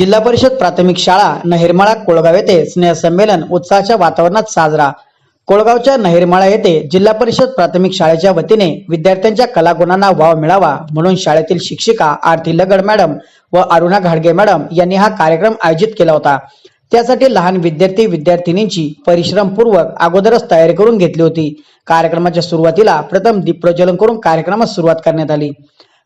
जिल्हा परिषद प्राथमिक शाळा नहिरमाळा कोळगाव येथे स्नेहसंमेलन उत्साहाच्या वातावरणात साजरा. कोळगावच्या नहिरमाळा येथे जिल्हा परिषद प्राथमिक शाळेच्या वतीने विद्यार्थ्यांच्या कलागुणांना वाव मिळावा म्हणून शाळेतील शिक्षिका आरती लगड मॅडम व अरुणा घाडगे मॅडम यांनी हा कार्यक्रम आयोजित केला होता. त्यासाठी लहान विद्यार्थी विद्यार्थिनींची परिश्रमपूर्वक अगोदरच तयारी करून घेतली होती. कार्यक्रमाच्या सुरुवातीला प्रथम दीप प्रज्वलन करून कार्यक्रमास सुरुवात करण्यात आली.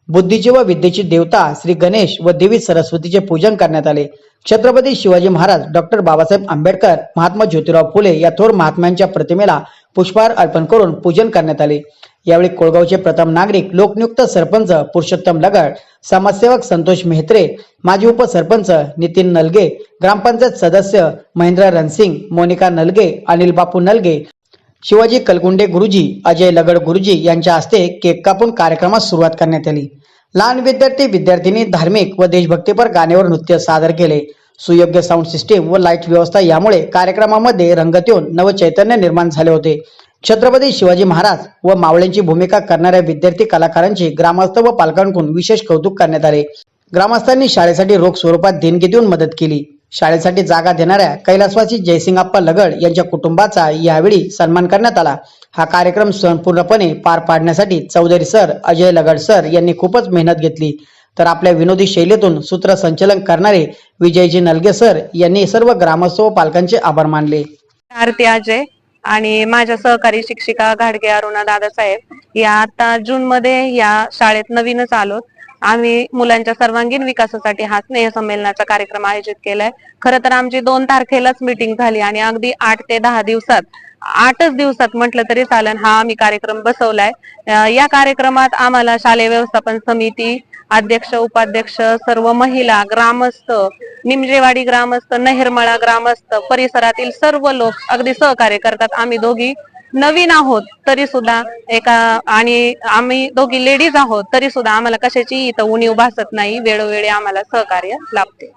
बुद्धीची व विद्येची देवता श्री गणेश व देवी सरस्वतीचे पूजन करण्यात आले. छत्रपती शिवाजी महाराज डॉक्टर बाबासाहेब आंबेडकर महात्मा ज्योतिराव फुले या थोर महात्म्यांच्या प्रतिमेला पुष्पहार अर्पण करून पूजन करण्यात आले. यावेळी कोळगावचे प्रथम नागरिक लोकनियुक्त सरपंच पुरुषोत्तम लगड समाजसेवक संतोष मेहत्रे माजी उपसरपंच नितीन नलगे ग्रामपंचायत सदस्य महेंद्र रणसिंग मोनिका नलगे अनिल बापू नलगे शिवाजी कलगुंडे गुरुजी अजय लगड गुरुजी यांच्या हस्ते केक कापून कार्यक्रमास सुरुवात करण्यात आली. लहान विद्यार्थी विद्यार्थिनी धार्मिक व देशभक्तीपर गाण्यावर नृत्य सादर केले. सुयोग्य साऊंड सिस्टीम व लाइट व्यवस्था यामुळे कार्यक्रमामध्ये रंगत येऊन नवचैतन्य निर्माण झाले होते. छत्रपती शिवाजी महाराज व मावळ्यांची भूमिका करणाऱ्या विद्यार्थी कलाकारांची ग्रामस्थ व पालकांकडून विशेष कौतुक करण्यात आले. ग्रामस्थांनी शाळेसाठी रोख स्वरूपात देणगी देऊन मदत केली. शाळेसाठी जागा देणाऱ्या कैलासवासी जयसिंगाप्पा लगड यांच्या कुटुंबाचा यावेळी सन्मान करण्यात आला. हा कार्यक्रम संपूर्णपणे पार पाडण्यासाठी चौधरी सर अजय लगड सर यांनी खूपच मेहनत घेतली. तर आपल्या विनोदी शैलीतून सूत्रसंचलन करणारे विजयजी नलगे सर यांनी सर्व ग्रामस्थ व पालकांचे आभार मानले. आरती अजय. आणि माझ्या सहकारी शिक्षिका घाडगे अरुणा दादासाहेब या आता जून मध्ये या शाळेत नवीनच आलो. आम्ही मुलांच्या सर्वांगीण विकासासाठी हा स्नेह संमेलनाचा कार्यक्रम आयोजित केलाय. खरं तर आमची दोन तारखेलाच मीटिंग झाली आणि अगदी आठ ते दहा दिवसात आठच दिवसात म्हटलं तरी चालेल हा आम्ही कार्यक्रम बसवलाय. या कार्यक्रमात आम्हाला शालेय व्यवस्थापन समिती अध्यक्ष उपाध्यक्ष सर्व महिला ग्रामस्थ निमजेवाडी ग्रामस्थ नहेरमळा ग्रामस्थ परिसरातील सर्व लोक अगदी सहकार्य करतात. आम्ही दोघी नवीन आहोत तरी सुद्धा एका आणि आम्ही दोघी लेडीज आहोत तरी सुद्धा आम्हाला कशाची इथं उणीव भासत नाही. वेळोवेळी आम्हाला सहकार्य लाभते.